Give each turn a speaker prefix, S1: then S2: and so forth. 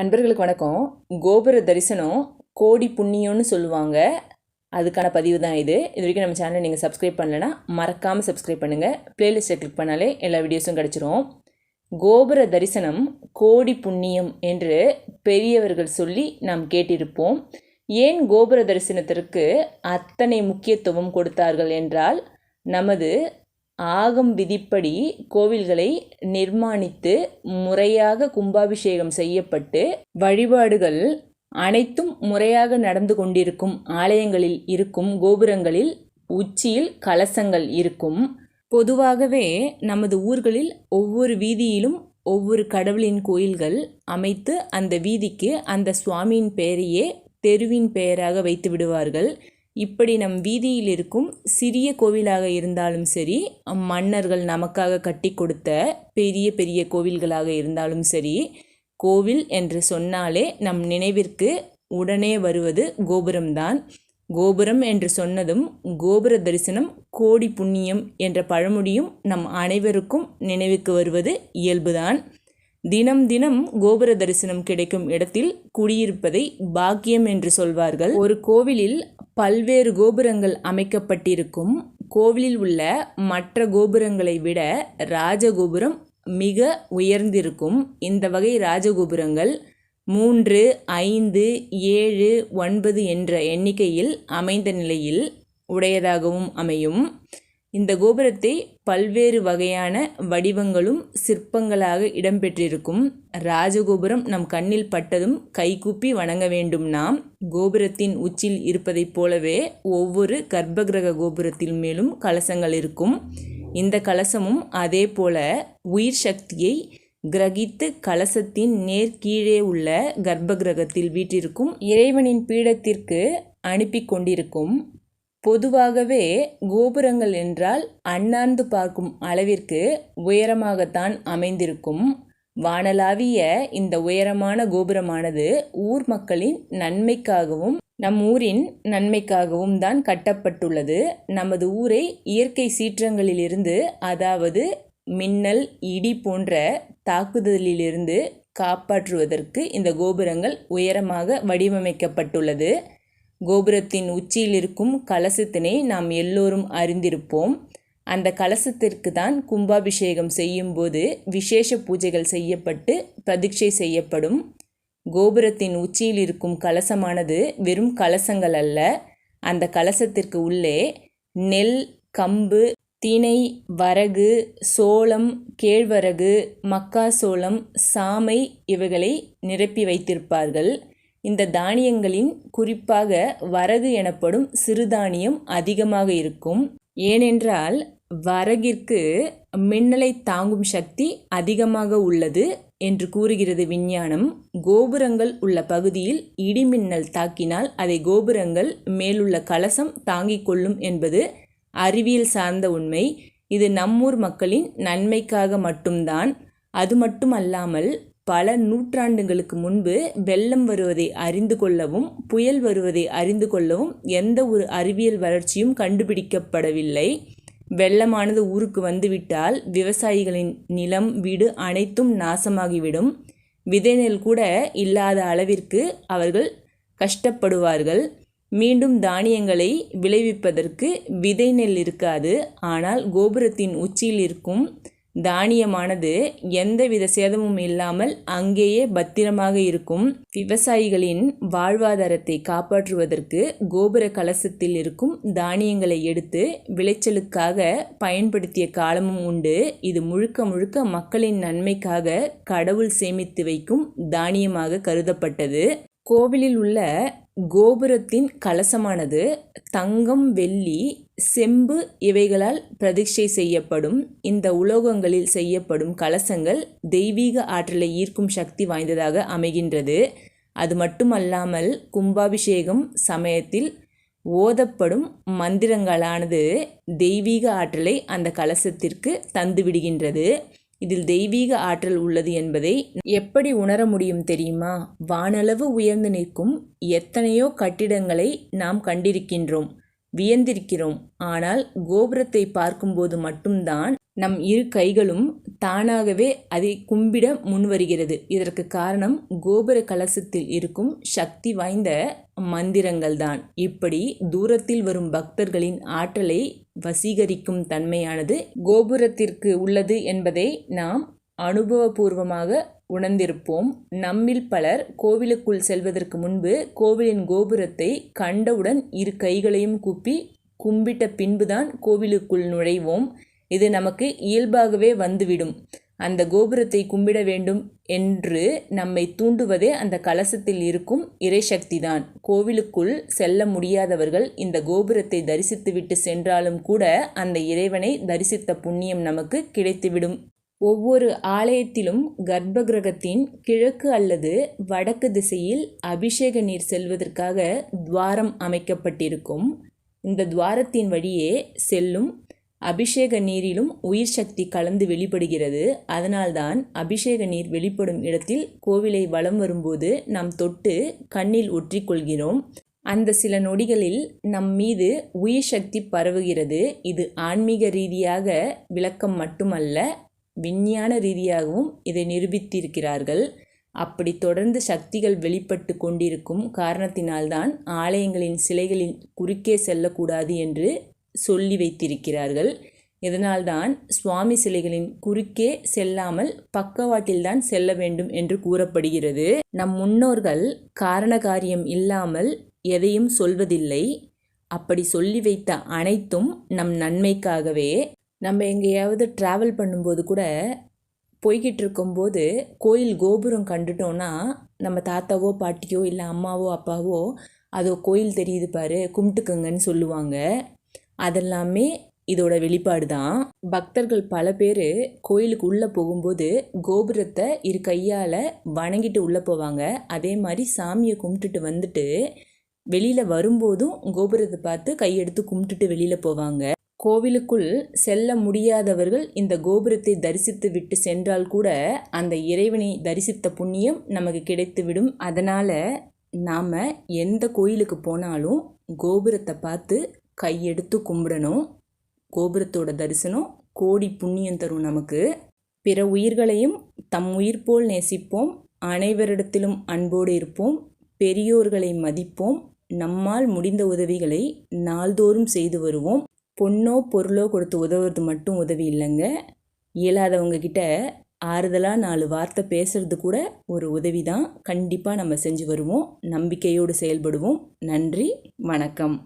S1: அன்பர்களுக்கு வணக்கம். கோபுர தரிசனம் கோடி புண்ணியம்னு சொல்லுவாங்க. அதுக்கான பதிவு தான் இது. இது வரைக்கும் நம்ம சேனலை நீங்கள் சப்ஸ்கிரைப் பண்ணலைன்னா மறக்காமல் சப்ஸ்கிரைப் பண்ணுங்கள் ப்ளேலிஸ்ட்டை கிளிக் பண்ணாலே எல்லா வீடியோஸும் கிடச்சிரும். கோபுர தரிசனம் கோடி புண்ணியம் என்று பெரியவர்கள் சொல்லி நாம் கேட்டிருப்போம். ஏன் கோபுர தரிசனத்திற்கு அத்தனை முக்கியத்துவம் கொடுத்தார்கள் என்றால் நமது ஆகம் விதிப்படி கோவில்களை நிர்மாணித்து முறையாக கும்பாபிஷேகம் செய்யப்பட்டு வழிபாடுகள் அனைத்தும் முறையாக நடந்து கொண்டிருக்கும் ஆலயங்களில் இருக்கும் கோபுரங்களில் உச்சியில் கலசங்கள் இருக்கும். பொதுவாகவே நமது ஊர்களில் ஒவ்வொரு வீதியிலும் ஒவ்வொரு கடவுளின் கோயில்கள் அமைத்து அந்த வீதிக்கு அந்த சுவாமியின் பெயரையே தெருவின் பெயராக வைத்து விடுவார்கள். இப்படி நம் வீதியில் இருக்கும் சிறிய கோவிலாக இருந்தாலும் சரி மன்னர்கள் நமக்காக கட்டி கொடுத்த பெரிய பெரிய கோவில்களாக இருந்தாலும் சரி கோவில் என்று சொன்னாலே நம் நினைவிற்கு உடனே வருவது கோபுரம்தான். கோபுரம் என்று சொன்னதும் கோபுர தரிசனம் கோடி புண்ணியம் என்ற பழமொழியும் நம் அனைவருக்கும் நினைவுக்கு வருவது இயல்புதான். தினம் தினம் கோபுர தரிசனம் கிடைக்கும் இடத்தில் குடியிருப்பதை பாக்கியம் என்று சொல்வார்கள். ஒரு கோவிலில் பல்வேறு கோபுரங்கள் அமைக்கப்பட்டிருக்கும். கோவிலில் உள்ள மற்ற கோபுரங்களை விட ராஜகோபுரம் மிக உயர்ந்திருக்கும். இந்த வகை ராஜகோபுரங்கள் மூன்று ஐந்து ஏழு ஒன்பது என்ற எண்ணிக்கையில் அமைந்த நிலையில் உடையதாகவும் அமையும். இந்த கோபுரத்தை பல்வேறு வகையான வடிவங்களும் சிற்பங்களாக இடம்பெற்றிருக்கும். ராஜகோபுரம் நம் கண்ணில் பட்டதும் கைகூப்பி வணங்க வேண்டும் நாம். கோபுரத்தின் உச்சில் இருப்பதைப் போலவே ஒவ்வொரு கர்ப்பகிரக கோபுரத்தில் மேலும் கலசங்கள் இருக்கும். இந்த கலசமும் அதே போல உயிர் சக்தியை கிரகித்து கலசத்தின் நேர் கீழே உள்ள கர்ப்பகிரகத்தில் வீற்றிருக்கும் இறைவனின் பீடத்திற்கு அனுப்பி கொண்டிருக்கும். பொதுவாகவே கோபுரங்கள் என்றால் அண்ணாந்து பார்க்கும் அளவிற்கு உயரமாகத்தான் அமைந்திருக்கும். வானலாவிய இந்த உயரமான கோபுரமானது ஊர் மக்களின் நன்மைக்காகவும் நம் ஊரின் நன்மைக்காகவும் தான் கட்டப்பட்டுள்ளது. நமது ஊரை இயற்கை சீற்றங்களிலிருந்து அதாவது மின்னல் இடி போன்ற தாக்குதலிலிருந்து காப்பாற்றுவதற்கு இந்த கோபுரங்கள் உயரமாக வடிவமைக்கப்பட்டுள்ளது. கோபுரத்தின் உச்சியில் இருக்கும் கலசத்தினை நாம் எல்லோரும் அறிந்திருப்போம். அந்த கலசத்திற்கு தான் கும்பாபிஷேகம் செய்யும்போது விசேஷ பூஜைகள் செய்யப்பட்டு பிரதிக்ஷை செய்யப்படும். கோபுரத்தின் உச்சியில் இருக்கும் கலசமானது வெறும் கலசங்கள் அல்ல. அந்த கலசத்திற்கு உள்ளே நெல் கம்பு தினை வரகு சோளம் கேழ்வரகு மக்காசோளம் சாமை இவைகளை நிரப்பி வைத்திருப்பார்கள். இந்த தானியங்களின் குறிப்பாக வரகு எனப்படும் சிறுதானியம் அதிகமாக இருக்கும். ஏனென்றால் வரகிற்கு மின்னலை தாங்கும் சக்தி அதிகமாக உள்ளது என்று கூறுகிறது விஞ்ஞானம். கோபுரங்கள் உள்ள பகுதியில் இடிமின்னல் தாக்கினால் அதை கோபுரங்கள் மேலுள்ள கலசம் தாங்கிக் கொள்ளும் என்பது அறிவியல் சார்ந்த உண்மை. இது நம்மூர் மக்களின் நன்மைக்காக மட்டும்தான். அது மட்டுமல்லாமல் பல நூற்றாண்டுகளுக்கு முன்பு வெள்ளம் வருவதை அறிந்து கொள்ளவும் புயல் வருவதை அறிந்து கொள்ளவும் எந்த ஒரு அறிவியல் வளர்ச்சியும் கண்டுபிடிக்கப்படவில்லை. வெள்ளமானது ஊருக்கு வந்துவிட்டால் விவசாயிகளின் நிலம் வீடு அனைத்தும் நாசமாகிவிடும். விதைநெல் கூட இல்லாத அளவிற்கு அவர்கள் கஷ்டப்படுவார்கள். மீண்டும் தானியங்களை விளைவிப்பதற்கு விதை நெல் இருக்காது. ஆனால் கோபுரத்தின் உச்சியில் இருக்கும் தானியமானது எந்தவித சேதமும் இல்லாமல் அங்கேயே பத்திரமாக இருக்கும். விவசாயிகளின் வாழ்வாதாரத்தை காப்பாற்றுவதற்கு கோபுர கலசத்தில் இருக்கும் தானியங்களை எடுத்து விளைச்சலுக்காக பயன்படுத்திய காலமும் உண்டு. இது முழுக்க முழுக்க மக்களின் நன்மைக்காக கடவுள் சேமித்து வைக்கும் தானியமாக கருதப்பட்டது. கோவிலில் உள்ள கோபுரத்தின் கலசமானது தங்கம் வெள்ளி செம்பு இவைகளால் பிரதிஷ்டை செய்யப்படும். இந்த உலோகங்களில் செய்யப்படும் கலசங்கள் தெய்வீக ஆற்றலை ஈர்க்கும் சக்தி வாய்ந்ததாக அமைகின்றது. அது மட்டுமல்லாமல் கும்பாபிஷேகம் சமயத்தில் ஓதப்படும் மந்திரங்களானது தெய்வீக ஆற்றலை அந்த கலசத்திற்கு தந்துவிடுகின்றது. இதில் தெய்வீக ஆற்றல் உள்ளது என்பதை எப்படி உணர முடியும் தெரியுமா? வானளவு உயர்ந்து நிற்கும் எத்தனையோ கட்டிடங்களை நாம் கண்டிருக்கின்றோம் வியந்திருக்கிறோம். ஆனால் கோபுரத்தை பார்க்கும்போது மட்டும்தான் நம் இரு கைகளும் தானாகவே அதை கும்பிட முன்வருகிறது. இதற்கு காரணம் கோபுர கலசத்தில் இருக்கும் சக்தி வாய்ந்த மந்திரங்கள்தான். இப்படி தூரத்தில் வரும் பக்தர்களின் ஆற்றலை வசீகரிக்கும் தன்மையானது கோபுரத்திற்கு உள்ளது என்பதை நாம் அனுபவபூர்வமாக உணர்ந்திருப்போம். நம்மில் பலர் கோவிலுக்குள் செல்வதற்கு முன்பு கோவிலின் கோபுரத்தை கண்டவுடன் இரு கைகளையும் கூப்பி கும்பிட்ட பின்புதான் கோவிலுக்குள் நுழைவோம். இது நமக்கு இயல்பாகவே வந்துவிடும். அந்த கோபுரத்தை கும்பிட வேண்டும் என்று நம்மை தூண்டுவதே அந்த கலசத்தில் இருக்கும் இறைசக்திதான் கோவிலுக்குள் செல்ல முடியாதவர்கள் இந்த கோபுரத்தை தரிசித்துவிட்டு சென்றாலும் கூட அந்த இறைவனை தரிசித்த புண்ணியம் நமக்கு கிடைத்துவிடும். ஒவ்வொரு ஆலயத்திலும் கர்ப்பகிரகத்தின் கிழக்கு அல்லது வடக்கு திசையில் அபிஷேக நீர் செல்வதற்காக துவாரம் அமைக்கப்பட்டிருக்கும். இந்த துவாரத்தின் வழியே செல்லும் அபிஷேக நீரிலும் உயிர் சக்தி கலந்து வெளிப்படுகிறது. அதனால்தான் அபிஷேக நீர் வெளிப்படும் இடத்தில் கோவிலை வலம் வரும்போது நாம் தொட்டு கண்ணில் ஒற்றிக்கொள்கிறோம். அந்த சில நொடிகளில் நம் மீது உயிர் சக்தி பரவுகிறது. இது ஆன்மீக ரீதியாக விளக்கம் மட்டுமல்ல விஞ்ஞான ரீதியாகவும் இதை நிரூபித்திருக்கிறார்கள். அப்படி தொடர்ந்து சக்திகள் வெளிப்பட்டு கொண்டிருக்கும் காரணத்தினால்தான் ஆலயங்களின் சிலைகளின் குறுக்கே செல்லக்கூடாது என்று சொல்லி வைத்திருக்கிறார்கள். இதனால்தான் சுவாமி சிலைகளின் குறுக்கே செல்லாமல் பக்கவாட்டில்தான் செல்ல வேண்டும் என்று கூறப்படுகிறது. நம் முன்னோர்கள் காரணகாரியம் இல்லாமல் எதையும் சொல்வதில்லை. அப்படி சொல்லி வைத்த அனைத்தும் நம் நன்மைக்காகவே. நம்ம எங்கேயாவது ட்ராவல் பண்ணும்போது கூட போய்கிட்டு இருக்கும்போது கோயில் கோபுரம் கண்டுட்டோன்னா நம்ம தாத்தாவோ பாட்டியோ இல்லை அம்மாவோ அப்பாவோ அதோ கோயில் தெரியுது பாரு கும்பிட்டுக்குங்கன்னு சொல்லுவாங்க. அதெல்லாமே இதோட வெளிப்பாடு தான் பக்தர்கள் பல பேர் கோயிலுக்கு உள்ளே போகும்போது கோபுரத்தை இரு கையால் வணங்கிட்டு உள்ளே போவாங்க. அதே மாதிரி சாமியை கும்பிட்டுட்டு வந்துட்டு வெளியில் வரும்போதும் கோபுரத்தை பார்த்து கையெடுத்து கும்பிட்டுட்டு வெளியில் போவாங்க. கோவிலுக்குள் செல்ல முடியாதவர்கள் இந்த கோபுரத்தை தரிசித்து விட்டு சென்றால் கூட அந்த இறைவனை தரிசித்த புண்ணியம் நமக்கு கிடைத்துவிடும் அதனால் நாம் எந்த கோயிலுக்கு போனாலும் கோபுரத்தை பார்த்து கையெடுத்து கும்பிடணும். கோபுரத்தோட தரிசனம் கோடி புண்ணியம் தரும் நமக்கு. பிற உயிர்களையும் தம் உயிர் போல் நேசிப்போம். அனைவரிடத்திலும் அன்போடு இருப்போம். பெரியோர்களை மதிப்போம். நம்மால் முடிந்த உதவிகளை நாள்தோறும் செய்து வருவோம். பொண்ணோ பொருளோ கொடுத்து உதவுறது மட்டும் உதவி இல்லைங்க. இயலாதவங்க கிட்ட ஆறுதலாக நாலு வார்த்தை பேசுறது கூட ஒரு உதவி தான் கண்டிப்பாக நம்ம செஞ்சு வருவோம். நம்பிக்கையோடு செயல்படுவோம். நன்றி வணக்கம்.